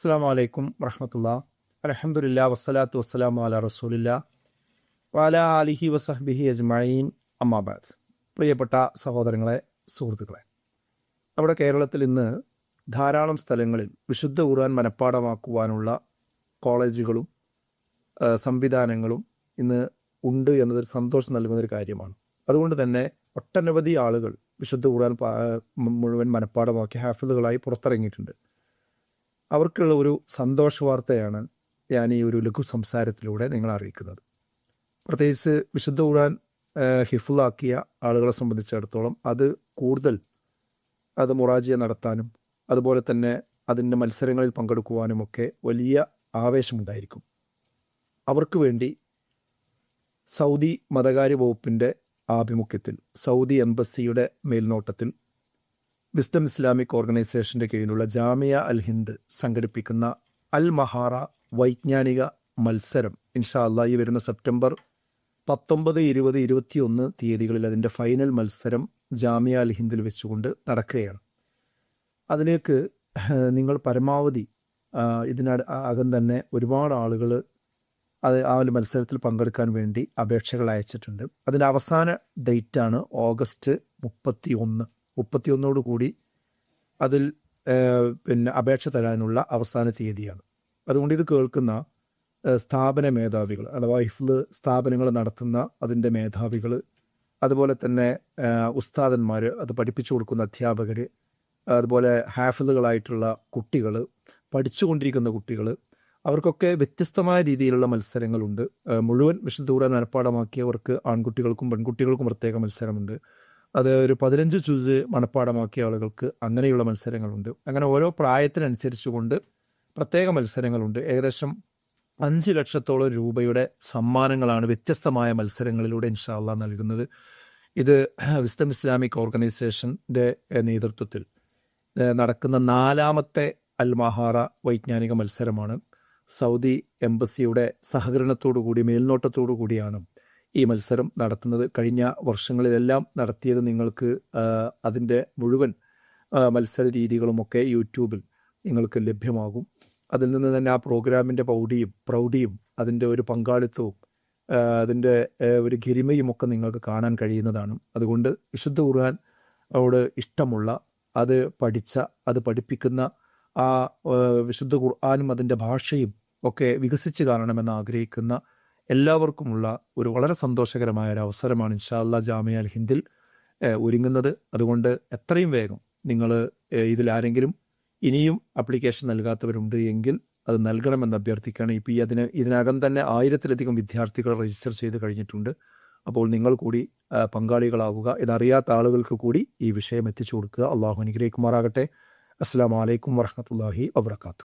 അസ്സാം വലൈക്കും വറഹമത്തുള്ള. അലഹമുല്ല വസ്സലാത്തു വസ്സലാം അല റസൂലില്ല. വാല അലിഹി വസഹബിഹി അജ്മീൻ അമ്മാബാദ് പ്രിയപ്പെട്ട സഹോദരങ്ങളെ സുഹൃത്തുക്കളെ. നമ്മുടെ കേരളത്തിൽ ഇന്ന് ധാരാളം സ്ഥലങ്ങളിൽ വിശുദ്ധ ഖുർആൻ മനഃപ്പാടമാക്കുവാനുള്ള കോളേജുകളും സംവിധാനങ്ങളും ഇന്ന് ഉണ്ട് എന്നതൊരു സന്തോഷം നൽകുന്നൊരു കാര്യമാണ്. അതുകൊണ്ട് തന്നെ ഒട്ടനവധി ആളുകൾ വിശുദ്ധ ഖുർആൻ മുഴുവൻ മനഃപ്പാടമാക്കി ഹാഫിലുകളായി പുറത്തിറങ്ങിയിട്ടുണ്ട്. അവർക്കുള്ള ഒരു സന്തോഷ വാർത്തയാണ് ഞാൻ ഈ ഒരു ലഘു സംസാരത്തിലൂടെ നിങ്ങളെ അറിയിക്കുന്നത്. പ്രത്യേകിച്ച് വിശുദ്ധ ഖുർആൻ ഹിഫുള്ളാക്കിയ ആളുകളെ സംബന്ധിച്ചിടത്തോളം അത് കൂടുതൽ അത് മുറാജിയ നടത്താനും അതുപോലെ തന്നെ അതിന്റെ മത്സരങ്ങളിൽ പങ്കെടുക്കുവാനുമൊക്കെ വലിയ ആവേശമുണ്ടായിരിക്കും. അവർക്ക് വേണ്ടി സൗദി മതകാര്യ വകുപ്പിന്റെ ആഭിമുഖ്യത്തിൽ സൗദി എംബസിയുടെ മേൽനോട്ടത്തിൽ വിസ്ഡം ഇസ്ലാമിക് ഓർഗനൈസേഷന്റെ കീഴിലുള്ള ജാമിയ അൽ ഹിന്ദ് സംഘടിപ്പിക്കുന്ന അൽ മഹാറ വൈജ്ഞാനിക മത്സരം ഇൻഷാ അല്ലാ ഈ വരുന്ന സെപ്റ്റംബർ പത്തൊമ്പത് ഇരുപത് ഇരുപത്തിയൊന്ന് തീയതികളിൽ അതിന്റെ ഫൈനൽ മത്സരം ജാമിയ അൽ ഹിന്ദിൽ വെച്ചുകൊണ്ട് നടക്കുകയാണ്. അതിലേക്ക് നിങ്ങൾ പരമാവധി ആ, ഇതിനട് അകം തന്നെ ഒരുപാട് ആളുകൾ അത് ആ ഒരു മത്സരത്തിൽ പങ്കെടുക്കാൻ വേണ്ടി അപേക്ഷകൾ അയച്ചിട്ടുണ്ട്. അതിന്റെ അവസാന ഡേറ്റാണ് ഓഗസ്റ്റ് മുപ്പത്തി ഒന്ന് മുപ്പത്തിയൊന്നോട് കൂടി അതിൽ പിന്നെ അപേക്ഷ തരാനുള്ള അവസാന തീയതിയാണ്. അതുകൊണ്ട് ഇത് കേൾക്കുന്ന സ്ഥാപന മേധാവികൾ അഥവാ ഇഫ്ല് സ്ഥാപനങ്ങൾ നടത്തുന്ന അതിന്റെ മേധാവികൾ അതുപോലെ തന്നെ ഉസ്താദന്മാർ അത് പഠിപ്പിച്ചു കൊടുക്കുന്ന അധ്യാപകർ അതുപോലെ ഹാഫിലുകളായിട്ടുള്ള കുട്ടികൾ പഠിച്ചുകൊണ്ടിരിക്കുന്ന കുട്ടികൾ അവർക്കൊക്കെ വ്യത്യസ്തമായ രീതിയിലുള്ള മത്സരങ്ങളുണ്ട്. മുഴുവൻ വിശുദ്ധൂര മനഃപ്പാടമാക്കിയവർക്ക് ആൺകുട്ടികൾക്കും പെൺകുട്ടികൾക്കും പ്രത്യേക മത്സരമുണ്ട്. അത് ഒരു പതിനഞ്ച് ചൂസ് മനഃപ്പാടമാക്കിയ ആളുകൾക്ക് അങ്ങനെയുള്ള മത്സരങ്ങളുണ്ട്. അങ്ങനെ ഓരോ പ്രായത്തിനനുസരിച്ചുകൊണ്ട് പ്രത്യേക മത്സരങ്ങളുണ്ട്. ഏകദേശം അഞ്ച് ലക്ഷത്തോളം രൂപയുടെ സമ്മാനങ്ങളാണ് വ്യത്യസ്തമായ മത്സരങ്ങളിലൂടെ ഇൻഷാല്ല നൽകുന്നത്. ഇത് വിസ്തം ഇസ്ലാമിക് ഓർഗനൈസേഷന്റെ നേതൃത്വത്തിൽ നടക്കുന്ന നാലാമത്തെ അൽമഹാറ വൈജ്ഞാനിക മത്സരമാണ്. സൗദി എംബസിയുടെ സഹകരണത്തോടു കൂടി മേൽനോട്ടത്തോടു കൂടിയാണ് ഈ മത്സരം നടത്തുന്നത്. കഴിഞ്ഞ വർഷങ്ങളിലെല്ലാം നടത്തിയത് നിങ്ങൾക്ക് അതിന്റെ മുഴുവൻ മത്സര രീതികളുമൊക്കെ യൂട്യൂബിൽ നിങ്ങൾക്ക് ലഭ്യമാകും. അതിൽ നിന്ന് തന്നെ ആ പ്രോഗ്രാമിന്റെ പൗഡിയും പ്രൗഢിയും അതിന്റെ ഒരു പങ്കാളിത്തവും അതിന്റെ ഒരു ഗിരിമയും ഒക്കെ നിങ്ങൾക്ക് കാണാൻ കഴിയുന്നതാണ്. അതുകൊണ്ട് വിശുദ്ധ ഖുർആൻ അവിടെ ഇഷ്ടമുള്ള അത് പഠിച്ച അത് പഠിപ്പിക്കുന്ന ആ, വിശുദ്ധ ഖുർആാനും അതിന്റെ ഭാഷയും ഒക്കെ വികസിച്ച് കാണണമെന്ന് ആഗ്രഹിക്കുന്ന എല്ലാവർക്കുമുള്ള ഒരു വളരെ സന്തോഷകരമായ ഒരു അവസരമാണ് ഇൻഷാല്ല ജാമിയ അൽ ഹിന്ദിൽ ഒരുങ്ങുന്നത്. അതുകൊണ്ട് എത്രയും വേഗം നിങ്ങൾ ഇതിലാരെങ്കിലും ഇനിയും അപ്ലിക്കേഷൻ നൽകാത്തവരുണ്ട് എങ്കിൽ അത് നൽകണമെന്ന് അഭ്യർത്ഥിക്കുകയാണ്. ഇപ്പോൾ ഈ അതിന് ഇതിനകം തന്നെ ആയിരത്തിലധികം വിദ്യാർത്ഥികൾ രജിസ്റ്റർ ചെയ്ത് കഴിഞ്ഞിട്ടുണ്ട്. അപ്പോൾ നിങ്ങൾ കൂടി പങ്കാളികളാവുക. ഇതറിയാത്ത ആളുകൾക്ക് കൂടി ഈ വിഷയം എത്തിച്ചു കൊടുക്കുക. അള്ളാഹു അനുഗ്രഹിക്കുമാറാകട്ടെ. അസ്സാം വലൈക്കും വറഹമത്തല്ലാഹി വബർക്കാത്തു